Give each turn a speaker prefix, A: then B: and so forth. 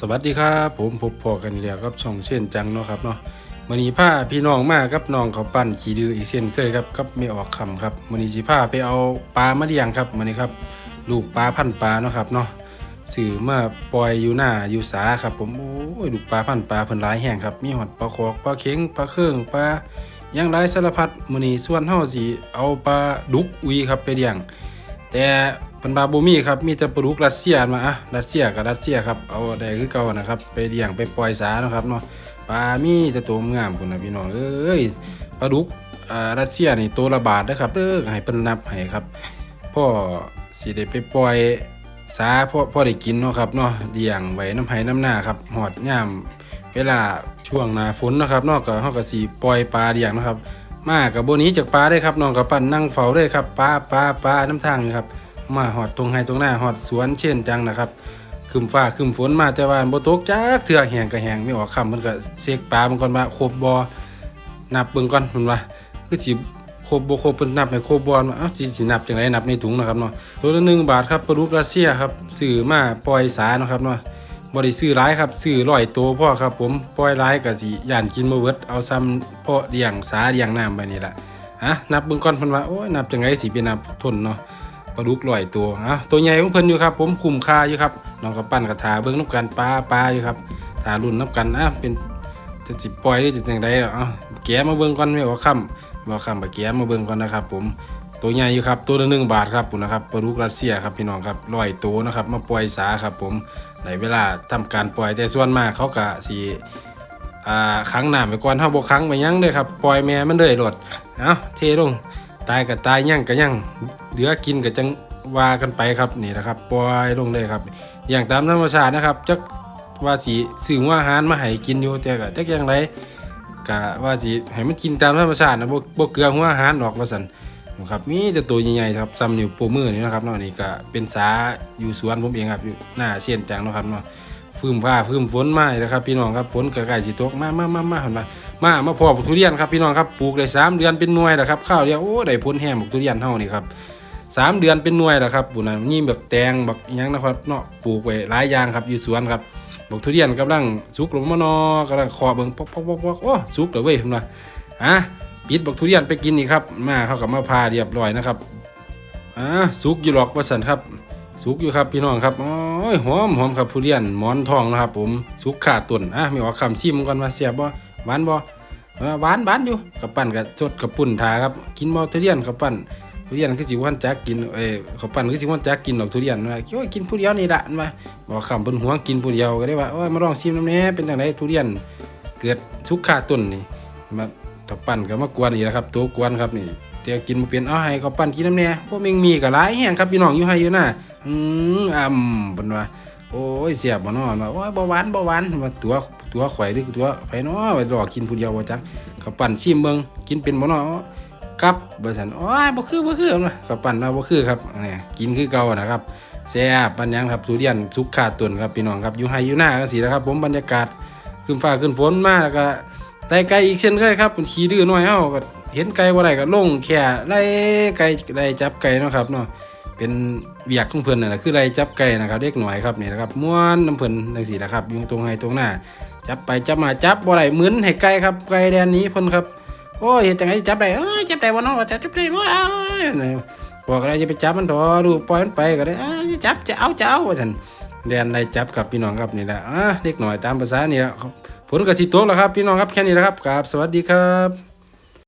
A: สวัสดีครับผมพบพอกันอีกแล้วครับช่องเช่นจังเนาะครับเนาะมื้อนี้าพี่น้องมากับน้องเขาปั้นขี่ดื้ออีกเช่นเคยครับกับไม่ออกคำครับมื้อนี้สิพาไปเอาปลามาเลี้ยงครับมื้อนี้ครับลูกปลาพันปลาเนาะครับเนาะสื่อมาปล่อยอยู่หน้าอยู่สาครับ ผมโอ้ยลูกปลาพันปลาเพิ่นหลายแห่งครับมีหอดปลาคอกปลาเข็งปลาเครื่องปลายังหลายสารพัดมื้อนี้ส่วนเฮาสิเอาปลาดุกอุยครับไปเลี้ยง แต่เพิ่นบาบ่มีครับมีแต่ปลาดุกรัสเซียมาอะรัสเซียกับรัสเซียครับเอาได้คือเก่านะครับ ไปเลี้ยงไปปล่อยสานะครับเนาะปลามีแต่ตัวงามพุ่นนะพี่น้องเอ้ยปลาดุกอ่ารัสเซียนี่ตัวละบาทเด้อครับเด้อให้เพิ่นนับให้ครับพ่อสิได้ไปปล่อยสาพ่อพ่อได้กินเนาะครับเนาะเลี้ยงไว้น้ำไห้น้ำหน้าครับหอดยามเวลาช่วงหน้าฝนนะครับเนากเฮาก็สิปล่อยปลาเลี้ยงนะครับ มากับโบนี้จากปลาได้ครับน้องกับปั่นนั่งเฝ้าได้ครับปลาปลาปลาน้ำทางนี่ครับ มาหอดตรงไฮตรงหน้าหอดสวนเช่นจังนะครับคืมฟ้าคืมฝนมาแต่ว่าบ่ตกจักเถื่อแหงก็แหงไม่ออกคำมันก็เสกปลามันก่อนว่าครบบ่นับเบิ่งก่อนมันว่าคือสิครบบ่ครบเพิ่นนับให้ครบบ่ว่าเอ้าสิสินับจังไดนับในถุงนะครับเนาะตัวละ1บาทครับปลาดุกรัสเซียครับซื้อมาปล่อยสานะครับเนาะ บ่ได้ซื้อหลายครับซื้อร้อยตัวพ่อครับ ผมปล่อยหลายก็สิย่านกินบ่เบิดเอาซ้ำพ่อเลี้ยงสาเลี้ยงน้ำไปนี่แหล่ะฮะนับเบิ่งก่อนพิ่นว่าโอ้ยนับจังไดสิไปนับทนเนาะปลาดุกร้อยตัวฮะตัวใหญ่ของเพิ่นอยู่ครับ ผมคุ้มค่าอยู่ครับน้องกับปั้นกับทาเบิ่งน้ำกันปลาปลาอยู่ครับทารุ่นน้ำกันอะเป็นจะสิปล่อยหรือจะจังไดอะเอ้าแกะมาเบิ่งก่อนไม่ว่าค่ำบ่ค่ำบ่แกะมาเบิ่งก่อนนะครับ ผม ตัวใหญ่อยู่ครับตัวละหนึ่งบาทครับผมนะครับปลาดุกรัสเซียครับพี่น้องครับร้อยตัวนะครับมาปล่อยสาครับผมในเวลาทำการปล่อยแต่ส่วนมากเขากะสีอ่าขังน้ำไปก่อนเฮาบ่ขังไปยั่งเลยครับปล่อยแม่มันเลยโลดเอ้าเทลงตายก็ตายยั่งก็ยั่งเหลือกินก็จังว่ากันไปครับนี่นะครับปล่อยลงเลยครับ อย่างตามธรรมชาตินะครับจักว่าสิซื้อวอาหารมาให้กินอยู่แต่ก็จักอย่างไรก็ว่าสิให้มันกินตามธรรมชาตินะบ่บ่เกลือหัวอาหารออกว่าซั่น นะครับมีแต่ตัวใหญ่ๆครับซ้ำนิ้วโป้มือนี่นะครับเนาะนี่ก็เป็นสาอยู่สวนผมเองครับอยู่หน้าเชียนจังนะครับเนาะฟื้มผ้าฟื้มฝนมาแล้วครับ พี่น้องครับฝนก็ใกล้สิตกมามามามาเห็นไหมมามาพอบักทุเรียนครับพี่น้องครับปลูกได้สามเดือนเป็นหน่วยแล้วครับข้าวเดียวโอ้ได้ผลแห้งบักทุเรียนเฮานี่ครับสามเดือนเป็นหน่วยแล้วครับปุ่นน่ะนี่บักแตงแบักหยังนะครับเนาะปลูกไว้หลายอย่างครับอยู่สวนครับบักทุเรียนกำลังสุกลงมานอกำลังคอเบิ่งปอกปอกปอกปอกโอ้สุกแล้วเว้ยเห็นไหมอะ ปิดบักทุเรียนไปกินนี่ครับ มาเข้ากับมาพาเรียบร้อยนะครับอ่าสุกอยู่หรอกว่าสันครับ สุกอยู่ครับพี่น้องครับโอ้ยหอมหอมครับทุเรียนหมอนทองนะครับ ผมสุกขาดตุนอะไม่ออกคำซิมก่อนว่าเสียบบ่หวานบ่เอหวานหวานอยู่กับปั้นกับสดกับปุ่นทาครับกินบ่ทุเรียนกับปั้นทุเรียนคือสิวันจักกินเอ้เขาปั้นคือสิวันจักกินดอกทุเรียนว่าคิดว่ากินผู้เดียวนี่ละว่าบอกคำเพิ่นหัวกินผู้เดียวก็ได้ว่าโอ้ยมาลองซิมน้ำแน่เป็นจังไดทุเรียน เกิดสุกขาดตุนนี่มา ถ้าปั่นก็มากวนอีกแล้วครับตัวกวนครับนี่เตียกินบ่เป็นเอาให้เขาปั่นกินน้ำแน่พวกแมงมีก็หลายแห้งครับพี่น้องอยู่ให้อยู่น่ะอืมอ่ำเพิ่นว่าโอ้ยเสียบบ่นาะว่าโอ้ยบ่หวานบ่หวานว่าตัวตัวข่อยหรือตัวไผเนาะไว้รอกินผู้เดียวบ่จักเขาปั่นชิมเบิ่งกินเป็นบ่นาะกับบ่ซั่นโอ้ยบ่คือบ่คือเนะขาปั่นว่าบ่คือครับนี่กินคือเก่านะครับแซ่บปันยังครับทุเรียนสุกขาดตุนครับพี่น้องครับอยู่ให้อยู่หน้าจังซี่นะครับ ผมบรรยากาศขึ้นฟ้าขึ้นฝนมาแล้วก็ แต่ไก่อีกเช่นเคยครับมันขี้ดื้อหน่อยเฮาก็เห็นไก่บ่าได้ก็ลงแค่ไล่ไก่ไล่จับไก่เนาะครับเนาะเป็นเวียกของเพิ่นน่นน่ะคือไล่จับไก่นะครับเด็กหน่อยครับนี่นะครับม้วนน้ำเพิ่นจังซี่นะครับอยู่ตรงไหนตรงหน้า จับไปจับมาจับบ่ได้เหมือนให้ไก่ครับไก่แดนนี้เพิ่นครับโอ้ยเฮ็ดจังไดจับได้เอ้ยจับได้บ่เนาะจับจับได้บ่เอ้ยบอกอะไรจะไปจับมันถอดูปล่อยมันไปก็ได้จับจะเอาจะเอาว่าซั่น แดนได้จับกับพี่น้องครับนี่แหละอะเล็กหน่อยตามภาษานี่แหละฝนกระสิตกแล้วครับพี่น้องครับแค่นี้แหละครับครับ สวัสดีครับ